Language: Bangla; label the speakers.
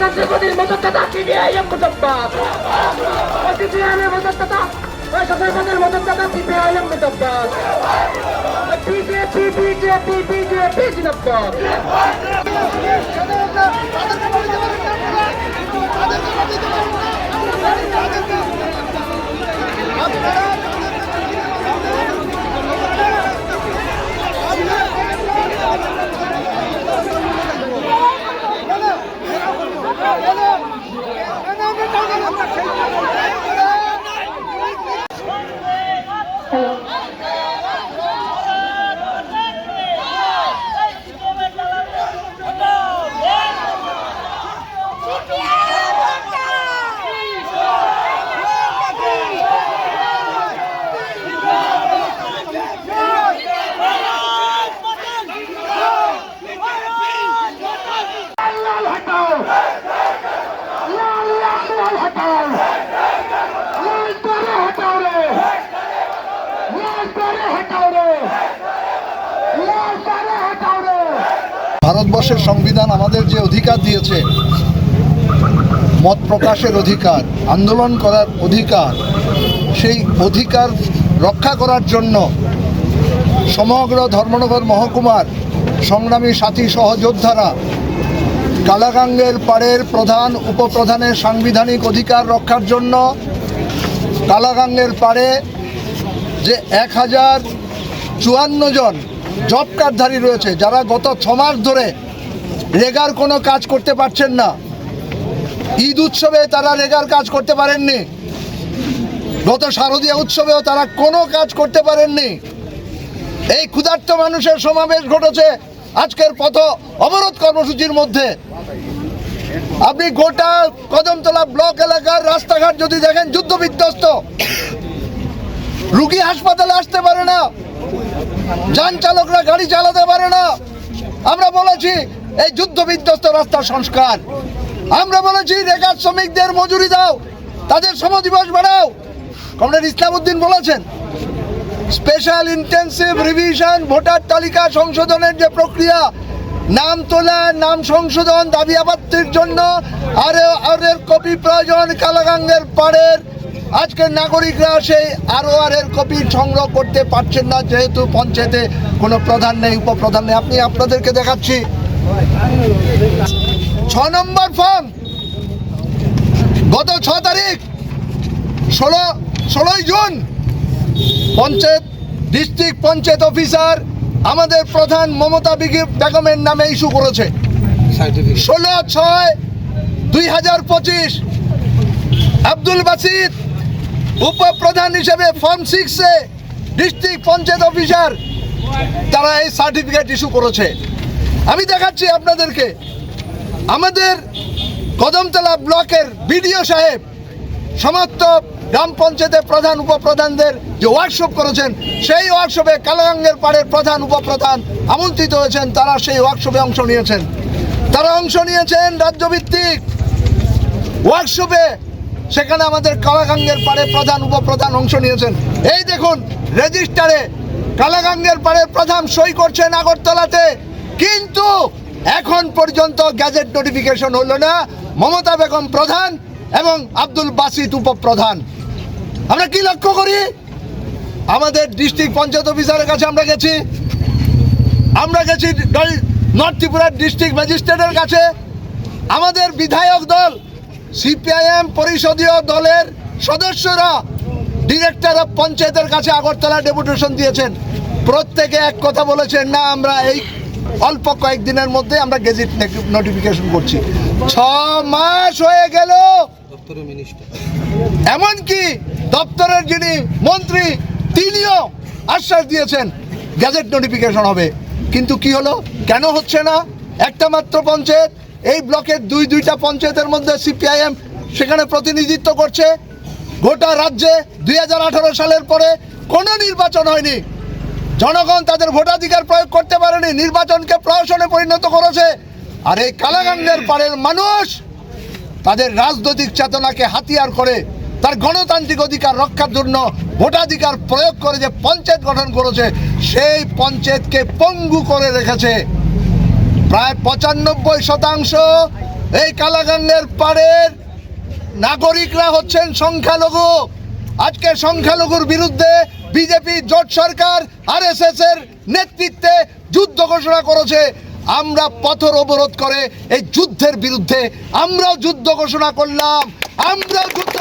Speaker 1: মুজফ্ফর ঐতিহ্যবাদীর মদতদাতা সিপিআইএম মুজফ্ফর সিপিআইএম মদতদাতা ঐতিহ্যবাদীর মদতদাতা CPIM Muzaffar BJP BJP BJP জিন্দাবাদ।
Speaker 2: ভারতবর্ষের সংবিধান আমাদের যে অধিকার দিয়েছে, মত প্রকাশের অধিকার, আন্দোলন করার অধিকার, সেই অধিকার রক্ষা করার জন্য সমগ্র ধর্মনগর মহকুমার সংগ্রামী সাথী সহযোদ্ধারা কালাগাঙ্গের পাড়ের প্রধান, উপপ্রধানের সাংবিধানিক অধিকার রক্ষার জন্য কালাগাঙ্গের পাড়ে যে এক হাজার চুয়ান্ন জন জব কার্ডধারী রয়েছে, যারা গত ছ মাস ধরে রেগার কোনো কাজ করতে পারছেন না। ঈদ উৎসবে তারা রেগার কাজ করতে পারেননি। গত শারদীয় উৎসবেও তারা কোনো কাজ করতে পারেননি। এই ক্ষুধার্ত মানুষের সমাবেশ ঘটেছে আজকের পথ অবরোধ কর্মসূচির মধ্যে। আপনি গোটা কদমতলা ব্লক এলাকার রাস্তাঘাট যদি দেখেন যুদ্ধ বিধ্বস্ত রুগী হাসপাতালে আসতে পারে না। যান চালকরা গাড়ি চালাতে পারে না। আমরা বলেছি, এই যুদ্ধ বিধ্বস্ত রাস্তার সংস্কার। আমরা বলেছি, রেগার শ্রমিকদের মজুরি দাও, তাদের সমদিবস বাড়াও। কমরেড ইসলামউদ্দিন বলেছেন স্পেশাল ইন্টেন্সিভ রিভিশন ভোটার তালিকা সংশোধনের যে প্রক্রিয়া, নাম তোলা, নাম সংশোধন, দাবি আপাত্তির জন্য আরে আরের কপি প্রয়োজন কালাগাঙ্গের পাড়ের আজকের নাগরিকরা সেই আরও আরের কপি সংগ্রহ করতে পারছেন না যেহেতু পঞ্চায়েতে কোনো প্রধান নেই উপপ্রধান নেই। আপনি আপনাদেরকে দেখাচ্ছি। ছ নম্বর ফর্ম। গত ছ তারিখ ষোলো ষোলোই June panchayat district panchayat officer আমাদের প্রধান মমতা বিগি- বেগমের নামে ইস্যু করেছে। ষোলো ছয় দুই হাজার পঁচিশ আব্দুল বাসিদ উপপ্রধান হিসেবে ফর্ম সিক্সে ডিস্ট্রিক্ট পঞ্চায়েত অফিসার তারা এই সার্টিফিকেট ইস্যু করেছে। আমি দেখাচ্ছি আপনাদেরকে। আমাদের কদমতলা ব্লকের বিডিও সাহেব, সমস্ত গ্রাম পঞ্চায়েতের প্রধান উপপ্রধানদের যে ওয়ার্কশপ করেছেন, সেই ওয়ার্কশপে কালাগাঙ্গের পাড়ের প্রধান উপপ্রধান আমন্ত্রিত হয়েছেন, তারা সেই ওয়ার্কশপে অংশ নিয়েছেন। তারা অংশ নিয়েছেন রাজ্যভিত্তিক ওয়ার্কশপে সেখানে আমাদের কালাগাঙ্গের পাড়ে প্রধান, উপপ্রধান অংশ নিয়েছেন। এই দেখুন, রেজিস্টারে কালাগাঙ্গের পাড়ের প্রধান সই করছেন আগরতলাতে। কিন্তু এখন পর্যন্ত গ্যাজেট নোটিফিকেশন হলো না। মমতা বেগম প্রধান এবং আব্দুল বাসিত উপপ্রধান। আমরা কি লক্ষ্য করি? আমাদের ডিস্ট্রিক্ট পঞ্চায়েত অফিসারের কাছে আমরা গেছি। আমরা গেছি নর্থ ত্রিপুরার ডিস্ট্রিক্ট ম্যাজিস্ট্রেটের কাছে। আমাদের বিধায়ক দল সিপিআইএম পরিষদীয় দলের সদস্যরা ডিরেক্টর অফ পঞ্চায়েতের কাছে আগরতলা ডেপুটেশন দিয়েছেন। প্রত্যেকে এক কথা বলেছেন না আমরা এই অল্প কয়েকদিনের মধ্যে আমরা গেজেট নোটিফিকেশন করছি। ছ মাস হয়ে গেল। এমনকি দপ্তরের যিনি মন্ত্রী তিনিও আশ্বাস দিয়েছেন গ্যাজেট নোটিফিকেশন হবে। কিন্তু কি হলো? কেন হচ্ছে না? একটা মাত্র পঞ্চায়েত এই ব্লকের দুই দুইটা পঞ্চায়েতের মধ্যে সিপিআইএম সেখানে প্রতিনিধিত্ব করছে। গোটা রাজ্যে দুই হাজার আঠারো সালের পরে কোনো নির্বাচন হয়নি। জনগণ তাদের ভোটাধিকার প্রয়োগ করতে পারেনি, নির্বাচনকে প্রহসনে পরিণত করেছে। আর এই কালাগাঙ্গের পাড়ের মানুষ তাদের রাজনৈতিক চেতনাকে হাতিয়ার করে, তার গণতান্ত্রিক অধিকার রক্ষার জন্য ভোটাধিকার প্রয়োগ করে যে পঞ্চায়েত গঠন করেছে, সেই পঞ্চায়েতকে পঙ্গু করে রেখেছে। প্রায় পঁচানব্বই শতাংশ এই কালাগানের পাড়ের নাগরিকরা হচ্ছেন সংখ্যালঘু। আজকে সংখ্যালঘুর বিরুদ্ধে বিজেপি জোট সরকার আরএসএস এর নেতৃত্বে যুদ্ধ ঘোষণা করেছে। আমরা পথর অবরোধ করে এই যুদ্ধের বিরুদ্ধে আমরাও যুদ্ধ ঘোষণা করলাম। আমরাও যুদ্ধ